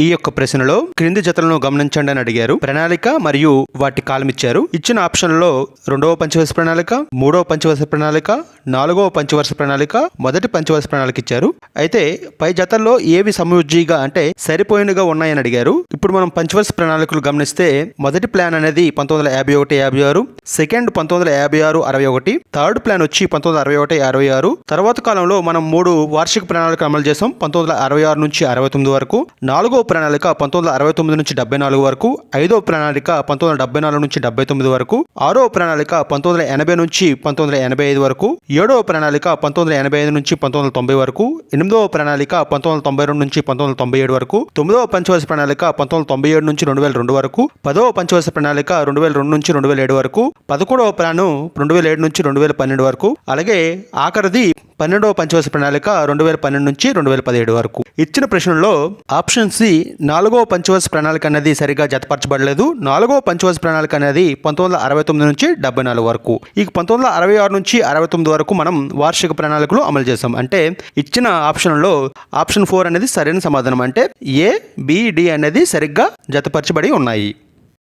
ఈ యొక్క ప్రశ్నలో క్రింది జతలను గమనించండి అని అడిగారు. ప్రణాళిక మరియు వాటి కాలం ఇచ్చారు. ఇచ్చిన ఆప్షన్లో రెండవ పంచవర్ష ప్రణాళిక మూడవ పంచవర్ష ప్రణాళిక నాలుగవ పంచవర్ష ప్రణాళిక మొదటి పంచవర్ష ప్రణాళిక ఇచ్చారు. అయితే పై జతల్లో ఏవి సమయోజ్జిగా అంటే సరిపోయినగా ఉన్నాయని అడిగారు. ఇప్పుడు మనం పంచవర్ష ప్రణాళికలు గమనిస్తే మొదటి ప్లాన్ అనేది పంతొమ్మిది వందల యాభై ఒకటి యాభై ఆరు సెకండ్ పంతొమ్మిది వందల యాభై ఆరు అరవై ఒకటి థర్డ్ ప్లాన్ వచ్చి పంతొమ్మిది వందల అరవై ఒకటి అరవై ఆరు. తర్వాత కాలంలో మనం మూడు వార్షిక ప్రణాళిక అమలు చేసాం పంతొమ్మిది వందల అరవై ఆరు నుంచి అరవై తొమ్మిది వరకు. నాలుగో ప్రణాళిక పంతొమ్మిది వందల అరవై తొమ్మిది నుంచి డెబ్బై నాలుగు వరకు ఐదో ప్రణాళిక పంతొమ్మిది వందల డెబ్బై నాలుగు నుంచి డెబ్బై తొమ్మిది వరకు ఆరో ప్రణాళిక పంతొమ్మిది వందల ఎనభై నుంచి పంతొమ్మిది వందల ఎనభై ఐదు వరకు ఏడవ ప్రణాళిక పంతొమ్మిది వందల ఎనభై ఐదు నుంచి పంతొమ్మిది వందల తొంభై వరకు ఎనిమిదవ ప్రణాళిక పంతొమ్మిది వందల తొంభై రెండు నుంచి పంతొమ్మిది వందల తొంభై ఏడు వరకు తొమ్మిదవ పంచవర్ష ప్రణాళిక పంతొమ్మిది వందల తొంభై ఏడు నుంచి రెండు వేల రెండు వరకు పదవ పంచవర్ష ప్రణాళిక రెండు వేల రెండు నుంచి రెండు వేల ఏడు వరకు పదకొండవ ప్లాను రెండు వేల ఏడు నుంచి రెండు వేల పన్నెండు వరకు అలాగే ఆఖరిది పన్నెండవ పంచవర్ష ప్రణాళిక రెండు వేల పన్నెండు నుంచి రెండు వేల పదిహేడు వరకు. ఇచ్చిన ప్రశ్నలో ఆప్షన్ సి నాలుగవ పంచవర్ష ప్రణాళిక అనేది సరిగా జతపరచబడలేదు. నాలుగవ పంచవర్ష ప్రణాళిక అనేది పంతొమ్మిది వందల అరవై తొమ్మిది నుంచి డెబ్బై నాలుగు వరకు. ఈ పంతొమ్మిది వందల అరవై ఆరు నుంచి అరవై తొమ్మిది వరకు మనం వార్షిక ప్రణాళికలు అమలు చేసాం అంటే ఇచ్చిన ఆప్షన్లో ఆప్షన్ ఫోర్ అనేది సరైన సమాధానం. అంటే ఏ బి డి అనేది సరిగ్గా జతపరచబడి ఉన్నాయి.